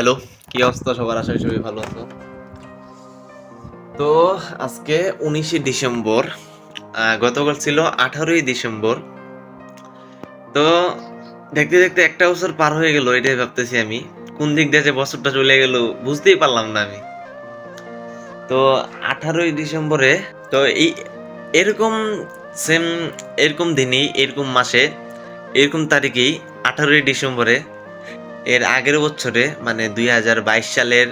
Hello, কি অবস্থা? সবার আশা করি সবাই ভালো আছো। তো আজকে উনিশে ডিসেম্বর গতকাল ছিল আঠারোই ডিসেম্বর। তো দেখতে দেখতে একটা বছর পার হয়ে গেল, এটাই ভাবতেছি আমি। কোন দিক দিয়ে যে বছরটা চলে গেল, বুঝতেই পারলাম না আমি। তো আঠারোই ডিসেম্বরে, তো এই এরকম সেম এরকম দিনই, এরকম মাসে, এরকম তারিখেই আঠারোই ডিসেম্বরে এর আগের বছরে মানে দুই হাজার বাইশ সালের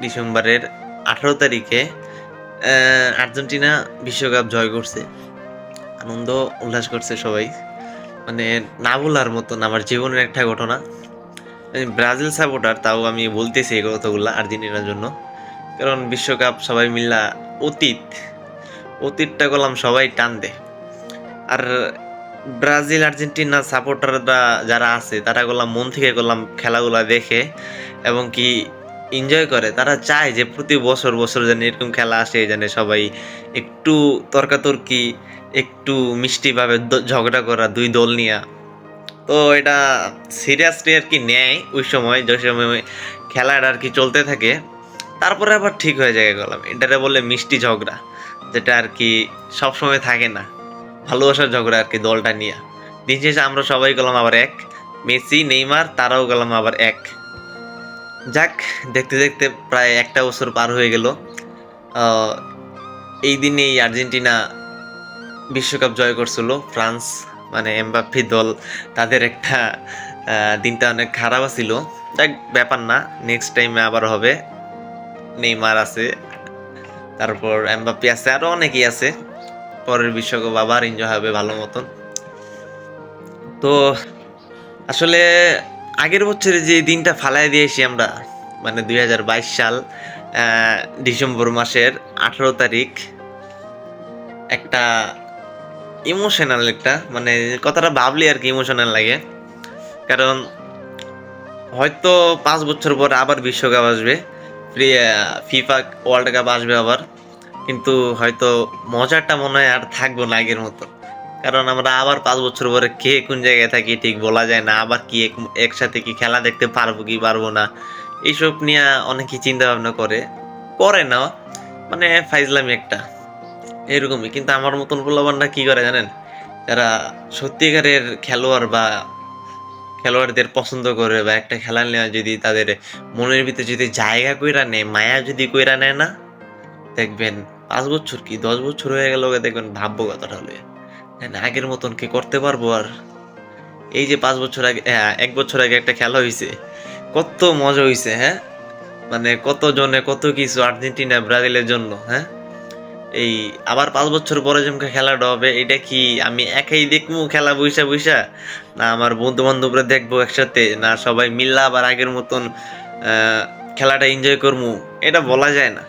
ডিসেম্বরের আঠারো তারিখে আর্জেন্টিনা বিশ্বকাপ জয় করছে। আনন্দ, উল্লাস করছে সবাই। মানে না বলার মতন আমার জীবনের একটা ঘটনা। ব্রাজিল সাপোর্টার, তাও আমি বলতেছি এই কথাগুলো আর্জেন্টিনার জন্য। কারণ বিশ্বকাপ সবাই মিল্লা অতীত, অতীতটা করলাম সবাই টান দেয় আর ব্রাজিল, আর্জেন্টিনা সাপোর্টাররা যারা আছে, তারা করলাম মন থেকে করলাম খেলাগুলা দেখে এবং কি এনজয় করে। তারা চায় যে প্রতি বছর বছর যেন এরকম খেলা আসে, যেন সবাই একটু তর্কাতর্কি, একটু মিষ্টিভাবে ঝগড়া করা দুই দল নিয়ে। তো এটা সিরিয়াসলি আর কি নেয় ওই সময়, যে সময় খেলাটা আর কি চলতে থাকে। তারপরে আবার ঠিক হয়ে যায় গেলাম। এটারে বলে মিষ্টি ঝগড়া, যেটা আর কি সবসময় থাকে না। ভালোবাসার ঝগড়া আর কি দলটা নিয়ে। দিন শেষে আমরা সবাই গেলাম আবার এক। মেসি, নেইমার, তারাও গেলাম আবার এক। যাক, দেখতে দেখতে প্রায় একটা বছর পার হয়ে গেল। এই দিনেই আর্জেন্টিনা বিশ্বকাপ জয় করছিল। ফ্রান্স মানে এমবাপ্পি দল, তাদের একটা দিনটা অনেক খারাপ ছিল যাক, ব্যাপার না নেক্সট টাইমে আবার হবে। নেইমার আছে, তারপর এমবাপ্পি আছে আরও অনেকেই আছে। পরের বিশ্বকাপ আবার এনজয় হবে ভালো মতন। তো আসলে আগের বছরে যে দিনটা ফালাই দিয়েছি আমরা মানে দু হাজার বাইশ সাল ডিসেম্বর মাসের আঠারো তারিখ, একটা ইমোশনাল একটা মানে কথাটা ভাবলে আর কি ইমোশনাল লাগে। কারণ হয়তো পাঁচ বছর পর আবার বিশ্বকাপ আসবে ফিফা ওয়ার্ল্ড কাপ আসবে আবার। কিন্তু হয়তো মজাটা মনে হয় আর থাকব না আগের মতো। কারণ আমরা আবার পাঁচ বছর পরে কে কোন জায়গায় থাকি ঠিক বলা যায় না, আবার কি এক- একসাথে কি খেলা দেখতে পারব কি পারব না, এইসব নিয়ে অনেকেই চিন্তা ভাবনা করে করে না মানে ফাইজলামি একটা, এরকমই। কিন্তু আমার মতন পোলাবানরা কি করে জানেন? যারা সত্যিকারের খেলোয়াড় বা খেলোয়াড়দের পছন্দ করে বা একটা খেলা নেওয়া যদি তাদের মনের ভিতরে যদি জায়গা কইরা নেয়, মায়া যদি কইরা নেয় না, দেখবেন পাঁচ বছর কি দশ বছর হয়ে গেল দেখবেন ভাববো কথাটা হলে। আগের মতন কি করতে পারব আর? এই যে পাঁচ বছর আগে হ্যাঁ, এক বছর আগে একটা খেলা হয়েছে কত মজা হয়েছে হ্যাঁ? মানে কত জনে কত কিছু আর্জেন্টিনা ব্রাজিলের জন্য হ্যাঁ? এই আবার পাঁচ বছর পরে যেমন খেলাটা হবে এটা কি আমি একাই দেখব খেলা বইসা বইসা? না আমার বন্ধু বান্ধবরা দেখব একসাথে না সবাই মিল্লা আবার আগের মতন খেলাটা এনজয় করব এটা বলা যায় না।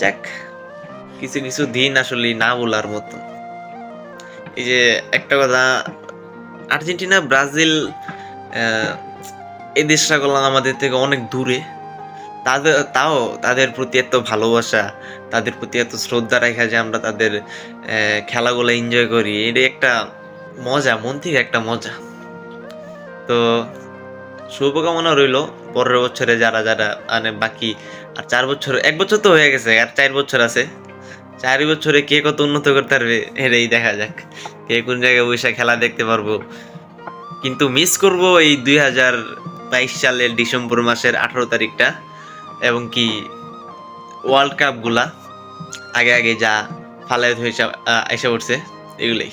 যাক কিছু কিছু দিন আসলে না বলার মতো। এই যে একটা কথা, আর্জেন্টিনা, ব্রাজিল এই দেশটা করলাম আমাদের থেকে অনেক দূরে। তাদের, তাও তাদের প্রতি এত ভালোবাসা, তাদের প্রতি এত শ্রদ্ধা রাখা যে আমরা তাদের খেলাগুলো এনজয় করি এটা একটা মজা, মন থেকে একটা মজা। তো শুভকামনা রইল পরের বছরে যারা যারা মানে বাকি আর চার বছর, এক বছর তো হয়ে গেছে, আর চার বছর আছে। চার বছরে কে কত উন্নত করতে পারবে? এটাই দেখা যাক। কে কোন জায়গায় বসে খেলা দেখতে পারব। কিন্তু মিস করব এই দুই হাজার বাইশ সালের ডিসেম্বর মাসের আঠারো তারিখটা এবং কি ওয়ার্ল্ড কাপগুলা আগে আগে যা ফালায় হয়েছে এসে পড়ছে, এগুলোই।